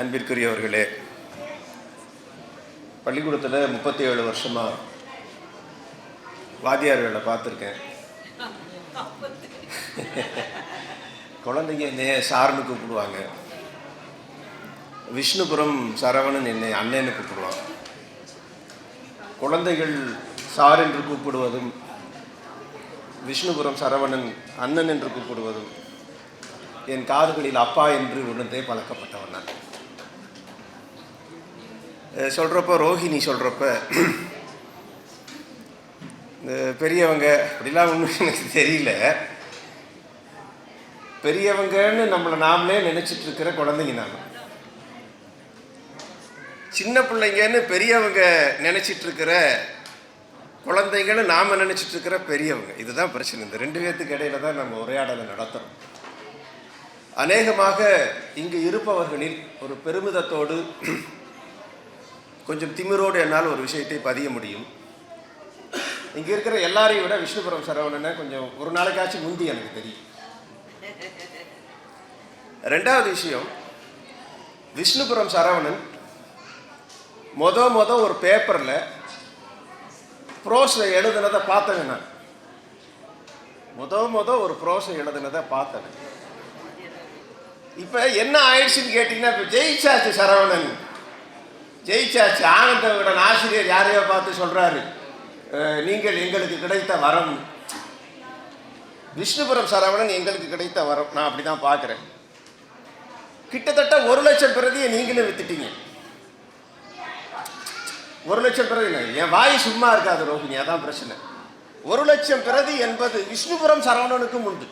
அன்பிற்குரியவர்களே பள்ளிக்கூடத்தில் முப்பத்தி ஏழு வருஷமாக வாத்தியார் வேலை பார்த்துருக்கேன். குழந்தைங்க என்னைய சார்னு கூப்பிடுவாங்க. விஷ்ணுபுரம் சரவணன் என்னை அண்ணன்னு கூப்பிடுவாங்க குழந்தைகள் சார் என்று கூப்பிடுவதும் விஷ்ணுபுரம் சரவணன் அண்ணன் என்று கூப்பிடுவதும் என் காதுகளில் அப்பா என்று உணர்ந்தே பழக்கப்பட்டவன் நான். அஹ் சொல்றப்ப ரோஹிணி சொல்றப்ப இந்த பெரியவங்க அப்படிலாம் ஒன்றும் எனக்கு தெரியல. பெரியவங்கன்னு நம்மளை நாமளே நினைச்சிட்டு இருக்கிற குழந்தைங்க நாம. சின்ன பிள்ளைங்கன்னு பெரியவங்க நினைச்சிட்டு இருக்கிற குழந்தைங்கன்னு நாம நினைச்சிட்டு இருக்கிற பெரியவங்க. இதுதான் பிரச்சனை. இந்த ரெண்டு பேர்த்துக்கு இடையில தான் நம்ம உரையாடலை நடத்துறோம். அநேகமாக இங்கு இருப்பவர்களில் ஒரு பெருமிதத்தோடு கொஞ்சம் திமிரோடு என்னால் ஒரு விஷயத்தை பதிய முடியும். இங்கே இருக்கிற எல்லாரையும் விட விஷ்ணுபுரம் சரவணனை கொஞ்சம் ஒரு நாளைக்காச்சும் முந்தி எனக்கு தெரியும். ரெண்டாவது விஷயம் விஷ்ணுபுரம் சரவணன் மொத மொத ஒரு பேப்பரில் ப்ரோஸில் எழுதுனதை பார்த்தேங்க நான். முத முத ஒரு ப்ரோஸை எழுதுனதை பார்த்தேன். இப்போ என்ன ஆயிடுச்சுன்னு கேட்டிங்கன்னா இப்போ ஜெயிச்சாச்சு சரவணன் ஜெயிச்சாச்சு. ஆனந்தவிடன் ஆசிரியர் யாரையோ பார்த்து சொல்கிறாரு நீங்கள் எங்களுக்கு கிடைத்த வரம். விஷ்ணுபுரம் சரவணன் எங்களுக்கு கிடைத்த வரம். நான் அப்படி தான் பார்க்குறேன். கிட்டத்தட்ட ஒரு லட்சம் பிரதியை நீங்களே வித்துட்டீங்க. ஒரு லட்சம் பிரதி இல்லை. என் வாய் சும்மா இருக்காது ரோஹிணி அதான் பிரச்சனை. ஒரு லட்சம் பிரதி என்பது விஷ்ணுபுரம் சரவணனுக்கும் உண்டு.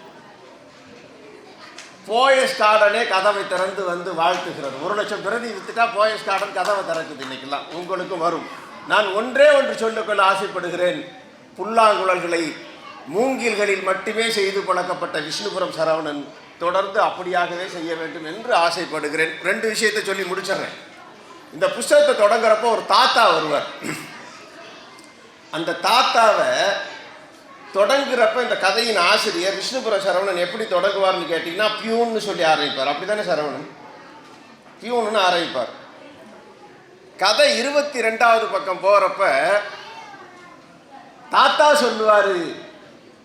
போயஸ் கார்டனே கதவை திறந்து வந்து வாழ்த்துகிறது. ஒரு லட்சம் பிரதி வித்துட்டா போயஸ் கார்டன் கதவை திறக்குது இன்னைக்கெல்லாம். உங்களுக்கும் வரும். நான் ஒன்றே ஒன்று சொல்லிக்கொள்ள ஆசைப்படுகிறேன். புல்லாங்குழல்களை மூங்கில்களில் மட்டுமே செய்து பழக்கப்பட்ட விஷ்ணுபுரம் சரவணன் தொடர்ந்து அப்படியாகவே செய்ய வேண்டும் என்று ஆசைப்படுகிறேன். ரெண்டு விஷயத்தை சொல்லி முடிச்சிடுறேன். இந்த புஸ்தகத்தை தொடங்குறப்போ ஒரு தாத்தா வருவார். அந்த தாத்தாவை தொடங்குறப்ப இந்த கதையின் ஆசிரியர் விஷ்ணுபுர சரவணன் எப்படி தொடங்குவார்னு கேட்டிங்கன்னா பியூன்னு சொல்லி ஆரம்பிப்பார். அப்படி தானே சரவணன்? பியூன்னு ஆரம்பிப்பார். கதை இருபத்தி ரெண்டாவது பக்கம் போகிறப்ப தாத்தா சொல்லுவார்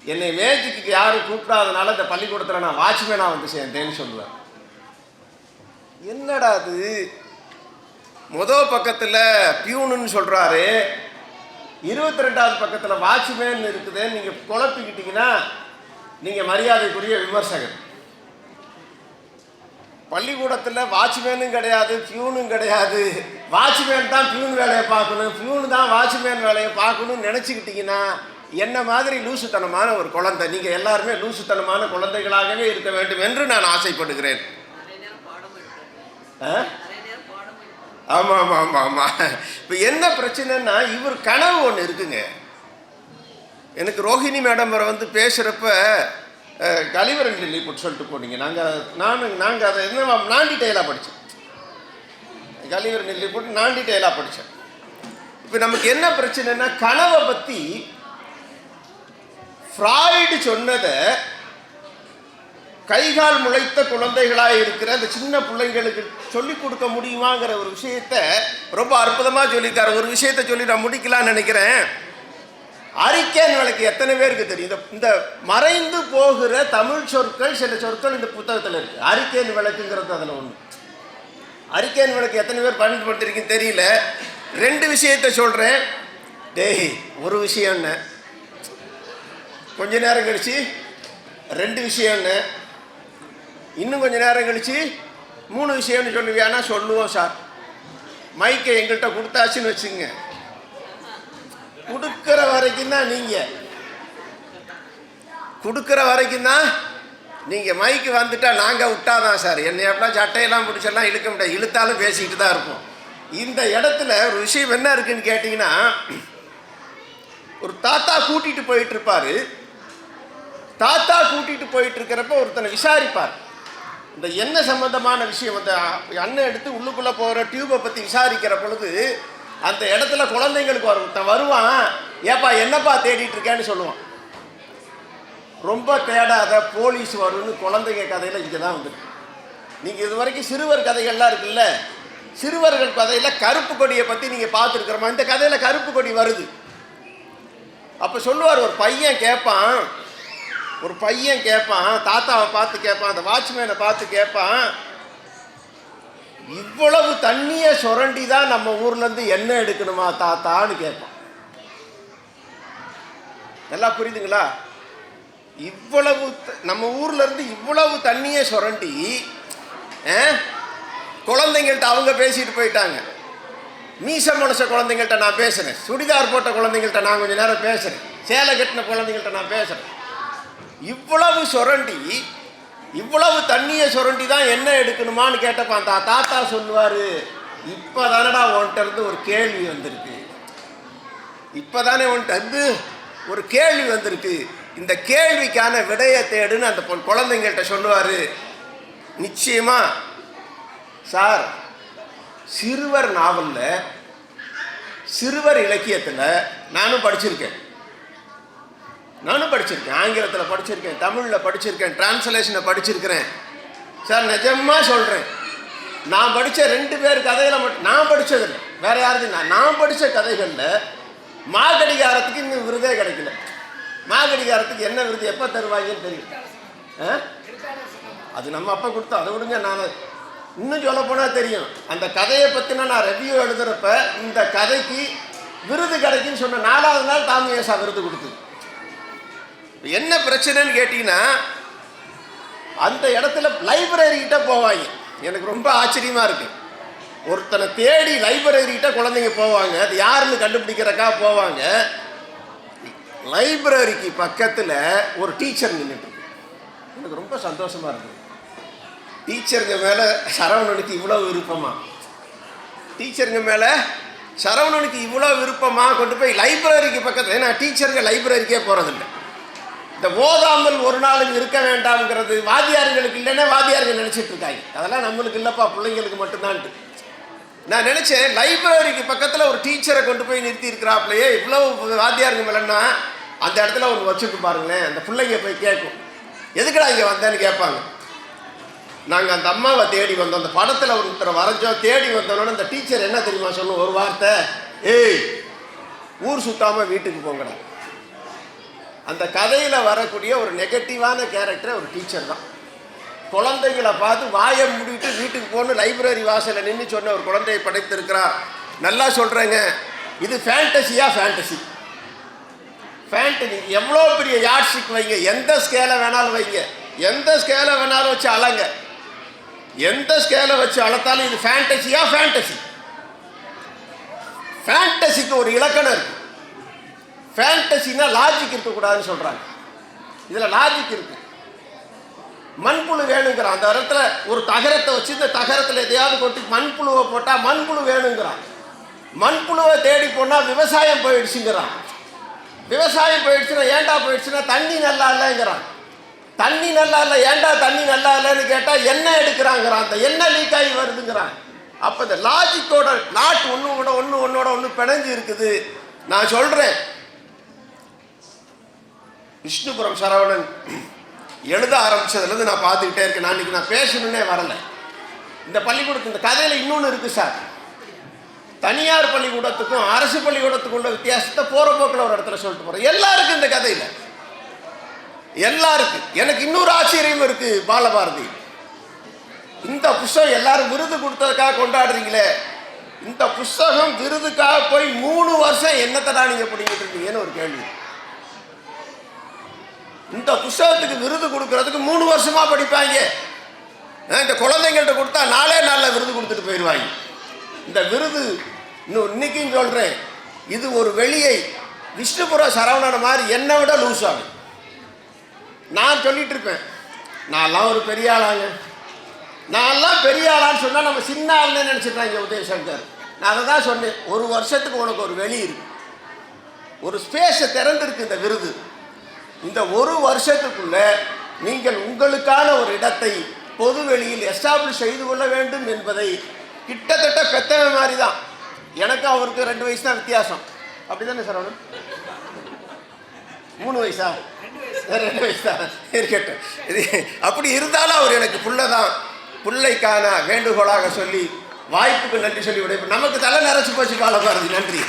என்னை மேஜிக்கு யாரும் கூப்பிடாதனால இந்த பள்ளிக்கூடத்தில் நான் வாட்ச்மேனாக வந்து சேர்ந்தேன்னு சொல்லுவார். என்னடா அது? முதல் பக்கத்தில் பியூனுன்னு சொல்கிறாரு இருபத்தி ரெண்டாவது பக்கத்தில் வாட்ச்மேன் இருக்குது நீங்கள் குழப்பிக்கிட்டீங்கன்னா நீங்கள் மரியாதைக்குரிய விமர்சகர். பள்ளிக்கூடத்தில் வாட்ச்மேனும் கிடையாது பியூனும் கிடையாது. வாட்ச்மேன் தான் பியூன் வேலையை பார்க்கணும் பியூனு தான் வாட்ச்மேன் வேலையை பார்க்கணும்னு நினச்சிக்கிட்டிங்கன்னா என்ன மாதிரி லூசுத்தனமான ஒரு குழந்தை? நீங்கள் எல்லாருமே லூசுத்தனமான குழந்தைகளாகவே இருக்க வேண்டும் என்று நான் ஆசைப்படுகிறேன். ஆ? ஆமாம் ஆமாம் ஆமாம் ஆமாம் இப்போ என்ன பிரச்சனைன்னா இவர் கனவு ஒன்று இருக்குங்க. எனக்கு ரோஹிணி மேடம் வரை வந்து பேசுகிறப்ப கலிவரன் போட்டு சொல்லிட்டு போனீங்க. நாங்கள் நான் நாங்கள் அதை என்ன நான் டீட்டெயிலாக படித்தேன் கலிவரன் போட்டு நான் டீட்டெயிலாக படித்தேன் இப்போ நமக்கு என்ன பிரச்சனைனா கனவை பற்றி ஃப்ராய்டு சொன்னதை கைகால் முளைத்த குழந்தைகளாக இருக்கிற அந்த சின்ன பிள்ளைங்களுக்கு சொல்லிக் கொடுக்க முடியுமாங்கிற ஒரு விஷயத்த ரொம்ப அற்புதமாக சொல்லியிருக்காரு ஒரு விஷயத்தை சொல்லி நான் முடிக்கலாம்னு நினைக்கிறேன். அறிக்கைன்னு விளக்கு எத்தனை பேருக்கு தெரியும்? இந்த இந்த மறைந்து போகிற தமிழ் சொற்கள் சில சொற்கள் இந்த புத்தகத்தில் இருக்கு. அறிக்கைன்னு விளக்குங்கிறது அதில் ஒன்று அறிக்கைன்னு விளக்கு எத்தனை பேர் பயன்படுத்திருக்கீங்கன்னு தெரியல. ரெண்டு விஷயத்தை சொல்கிறேன் டேய் ஒரு விஷயம் என்ன? கொஞ்ச நேரம் கழிச்சு ரெண்டு விஷயம் என்ன? இன்னும் கொஞ்சம் நேரம் கழிச்சு மூணு விஷயம்னு சொல்லுவியானா சொல்லுவோம் சார். மைக்கை எங்கள்கிட்ட கொடுத்தாச்சுன்னு வச்சுங்க கொடுக்குற வரைக்கும் தான் நீங்கள் கொடுக்குற வரைக்கும் தான் நீங்கள் மைக்கு வந்துட்டால் நாங்கள் விட்டாதான் சார். என்னை எப்படிலாம் சட்டையெல்லாம் பிடிச்செல்லாம் இழுக்க முடியாது. இழுத்தாலும் பேசிக்கிட்டு தான் இருப்போம். இந்த இடத்துல ஒரு விஷயம் என்ன இருக்குன்னு கேட்டிங்கன்னா ஒரு தாத்தா கூட்டிகிட்டு போயிட்டு இருப்பார். தாத்தா கூட்டிகிட்டு போயிட்டு இருக்கிறப்ப ஒருத்தனை விசாரிப்பார். இந்த என்ன சம்பந்தமான விஷயம் அந்த அண்ணன் எடுத்து உள்ளுக்குள்ளே போகிற டியூபை பற்றி விசாரிக்கிற பொழுது அந்த இடத்துல குழந்தைங்களுக்கு வரும். தான் வருவான். ஏப்பா என்னப்பா தேடிட்டு இருக்கேன்னு சொல்லுவான். ரொம்ப தேடாத போலீஸ் வரும்னு குழந்தைங்க கதையில் இங்கே தான் வந்துருக்கு நீங்கள் இது வரைக்கும் சிறுவர் கதைகள்லாம் இருக்குல்ல? சிறுவர்கள் கதையில் கருப்பு கொடியை பற்றி நீங்கள் பார்த்துருக்குறோமா? இந்த கதையில் கருப்பு கொடி வருது. அப்போ சொல்லுவார் ஒரு பையன் கேட்பான் ஒரு பையன் கேட்பான் தாத்தாவை பார்த்து கேட்பான் அந்த வாட்ச்மேனை பார்த்து கேட்பான் இவ்வளவு தண்ணியை சுரண்டி தான் நம்ம ஊர்லேருந்து எண்ணெய் எடுக்கணுமா தாத்தான்னு கேட்பான் நல்லா புரியுதுங்களா? இவ்வளவு நம்ம ஊர்ல இருந்து இவ்வளவு தண்ணியை சுரண்டி குழந்தைங்கள்ட்ட அவங்க பேசிட்டு போயிட்டாங்க. மீச மனுஷ குழந்தைங்கள்ட்ட நான் பேசுகிறேன் சுடிதார் போட்ட குழந்தைங்கள்ட்ட நான் கொஞ்ச நேரம் பேசுறேன். சேலை கட்டின குழந்தைங்கள்ட்ட நான் பேசுறேன். இவ்வளவு சுரண்டி இவ்வளவு தண்ணியை சுரண்டி தான் என்ன எடுக்கணுமான்னு கேட்டப்பான் தா தாத்தா சொல்லுவாரு இப்போதானடா உன்கிட்ட இருந்து ஒரு கேள்வி வந்திருக்கு. இப்போதானே உன்கிட்ட வந்து ஒரு கேள்வி வந்திருக்கு. இந்த கேள்விக்கான விடையை தேடுன்னு அந்த பொ- குழந்தைங்கள்ட்ட சொல்லுவார். நிச்சயமா சார் சிறுவர் நாவலில் சிறுவர் இலக்கியத்தில் நானும் படிச்சிருக்கேன். நானும் படிச்சிருக்கேன் ஆங்கிலத்தில் படிச்சிருக்கேன் தமிழில் படிச்சிருக்கேன் டிரான்ஸ்லேஷனை படிச்சிருக்கிறேன். சார் நிஜமாக சொல்கிறேன் நான் படித்த ரெண்டு பேர் கதையில் மட்டும் நான் படித்ததில்லை வேறு யாரும் நான் நான் படித்த கதைகளில் மாகடிகாரத்துக்கு இன்னும் விருதே கிடைக்கல. மாகடிகாரத்துக்கு என்ன விருது எப்போ தருவாங்கன்னு தெரியும். ஆ? அது நம்ம அப்பா கொடுத்தோம் அதை விடுங்க நான் இன்னும் சொல்ல போனால் தெரியும். அந்த கதையை பற்றின நான் ரெவ்யூ எழுதுறப்ப இந்த கதைக்கு விருது கிடைக்குன்னு சொன்ன நாலாவது நாள் தாமியேசா விருது கொடுத்தது. என்ன பிரச்சனைன்னு கேட்டிங்கன்னா அந்த இடத்துல லைப்ரரிகிட்ட போவாங்க. எனக்கு ரொம்ப ஆச்சரியமாக இருக்குது ஒருத்தனை தேடி லைப்ரரிக்கிட்ட குழந்தைங்க போவாங்க. அது யாருன்னு கண்டுபிடிக்கிறக்கா போவாங்க. லைப்ரரிக்கு பக்கத்தில் ஒரு டீச்சர் நின்றுட்டு எனக்கு ரொம்ப சந்தோஷமாக இருக்குது டீச்சருங்க மேலே சரவணனுக்கு இவ்வளோ விருப்பமா? டீச்சருங்க மேலே சரவணனுக்கு இவ்வளோ விருப்பமாக கொண்டு போய் லைப்ரரிக்கு பக்கத்தில் ஏன்னா டீச்சருங்க லைப்ரரிக்கே போகிறதில்லை இந்த ஓதாமல் ஒரு நாளும் இருக்க வேண்டாம்ங்கிறது வாதியார்களுக்கு இல்லைன்னா வாதியார்கள் நினச்சிட்டு இருக்காங்க. அதெல்லாம் நம்மளுக்கு இல்லைப்பா பிள்ளைங்களுக்கு மட்டும்தான்ட்டு. நான் நினச்சேன் லைப்ரரிக்கு பக்கத்தில் ஒரு டீச்சரை கொண்டு போய் நிறுத்தி இருக்கிறாப்லையே இவ்வளோ வாத்தியாருங்க மேலன்னா அந்த இடத்துல ஒன்று வச்சுட்டு பாருங்களேன் அந்த பிள்ளைங்க போய் கேட்கும். எதுக்குடா இங்கே வந்தேன்னு கேட்பாங்க. நாங்கள் அந்த அம்மாவை தேடி வந்தோம். அந்த படத்தில் ஒருத்தரை வரைஞ்சோம். தேடி வந்தோன்னே அந்த டீச்சர் என்ன தெரியுமா சொல்லும்? ஒரு வார்த்தை ஏய் ஊர் சுத்தாமல் வீட்டுக்கு போங்கடா. அந்த கதையில் வரக்கூடிய ஒரு நெகட்டிவான கேரக்டர் ஒரு டீச்சர் தான். குழந்தைகளை பார்த்து வாயை மூடிட்டு வீட்டுக்கு போகணும் லைப்ரரி வாசலில் நின்று சொன்ன ஒரு குழந்தையை படைத்திருக்கிறார். நல்லா சொல்கிறேங்க இது ஃபேண்டசியா ஃபேண்டசி ஃபேண்டசி எவ்வளோ பெரிய யாட்ஸ்டிக் வைங்க. எந்த ஸ்கேலை வேணாலும் வைங்க. எந்த ஸ்கேலை வேணாலும் வச்சு அலங்க. எந்த ஸ்கேலை வச்சு அளத்தாலும் இது ஃபேண்டசியா ஃபேண்டசி ஃபேண்டசிக்கு ஒரு இலக்கணம் இருக்குது ஃபேண்டசினா லாஜிக் இருக்கக்கூடாதுன்னு சொல்கிறாங்க இதில் லாஜிக் இருக்கு. மண்புழு வேணுங்கிறான். அந்த இடத்துல ஒரு தகரத்தை வச்சு இந்த தகரத்தில் எதையாவது கொட்டி மண்புழுவை போட்டால் மண்புழு வேணுங்கிறான். மண்புழுவை தேடி போனால் விவசாயம் போயிடுச்சுங்கிறான். விவசாயம் போயிடுச்சுன்னா ஏன்டா போயிடுச்சுன்னா தண்ணி நல்லா இல்லைங்கிறான். தண்ணி நல்லா இல்லை ஏன்டா தண்ணி நல்லா இல்லைன்னு கேட்டால் எண்ணெய் எடுக்கிறாங்கிறான். அந்த எண்ணெய் லீக் ஆகி வருதுங்கிறான். அப்போ இந்த லாஜிக்கோட நாட் ஒன்று கூட ஒன்று ஒன்றோட ஒன்று பிணைஞ்சு இருக்குது. நான் சொல்கிறேன் விஷ்ணுபுரம் சரவணன் எழுத ஆரம்பிச்சதுலேருந்து நான் பார்த்துக்கிட்டே இருக்கேன். நான் இன்றைக்கி நான் பேசணுன்னே வரலை. இந்த பள்ளிக்கூடத்து இந்த கதையில் இன்னொன்று இருக்குது சார். தனியார் பள்ளிக்கூடத்துக்கும் அரசு பள்ளிக்கூடத்துக்கும் உள்ள வித்தியாசத்தை போகிற போக்கில் ஒரு இடத்துல சொல்லிட்டு போகிறேன் எல்லாருக்கும் இந்த கதையில். எல்லாருக்கும். எனக்கு இன்னொரு ஆச்சரியம் இருக்குது பாலபாரதி. இந்த புஸ்தகம் எல்லாரும் விருது கொடுத்ததுக்காக கொண்டாடுறீங்களே. இந்த புஸ்தகம் விருதுக்காக போய் மூணு வருஷம் என்னத்தடா நீங்கள் பிடிங்கிட்டு இருக்கீங்கன்னு ஒரு கேள்வி. இந்த புஸ்தகத்துக்கு விருது கொடுக்கறதுக்கு மூணு வருஷமாக படிப்பாங்க. இந்த குழந்தைங்கள்ட்ட கொடுத்தா நாலே நாளில் விருது கொடுத்துட்டு போயிடுவாங்க. இந்த விருது இன்னும் இன்னைக்கும் சொல்கிறேன் இது ஒரு வெளியை விஷ்ணுபுர சரவணன் மாதிரி என்னை விட லூஸ் ஆகும் நான் சொல்லிட்டு இருப்பேன் நான்லாம் ஒரு பெரிய ஆளாங்க. நான்லாம் பெரிய ஆளான்னு சொன்னால் நம்ம சின்ன ஆளுன்னு நினச்சிட்டாங்க உதயசங்கர் நான் அதை தான் சொன்னேன் ஒரு வருஷத்துக்கு உனக்கு ஒரு வெளி இருக்கு. ஒரு ஸ்பேஸை திறந்துருக்கு இந்த விருது. இந்த ஒரு வருஷத்துக்குள்ள நீங்கள் உங்களுக்கான ஒரு இடத்தை பொது வெளியில் எஸ்டாப்ளிஷ் செய்து கொள்ள வேண்டும் என்பதை கிட்டத்தட்ட பெத்தவன் மாதிரி தான் எனக்கு அவருக்கு ரெண்டு வயசு தான் வித்தியாசம். அப்படி தானே சார் அவனு மூணு வயசா? ரெண்டு வயசு? தான் இருக்கட்டும். இது அப்படி இருந்தாலும் அவர் எனக்கு புள்ள தான் பிள்ளைக்கான வேண்டுகோளாக சொல்லி வாய்ப்புக்கு நன்றி சொல்லி விடைபெறும். நமக்கு தலை நிறைச்சு போச்சு பாலபாரதி நன்றி.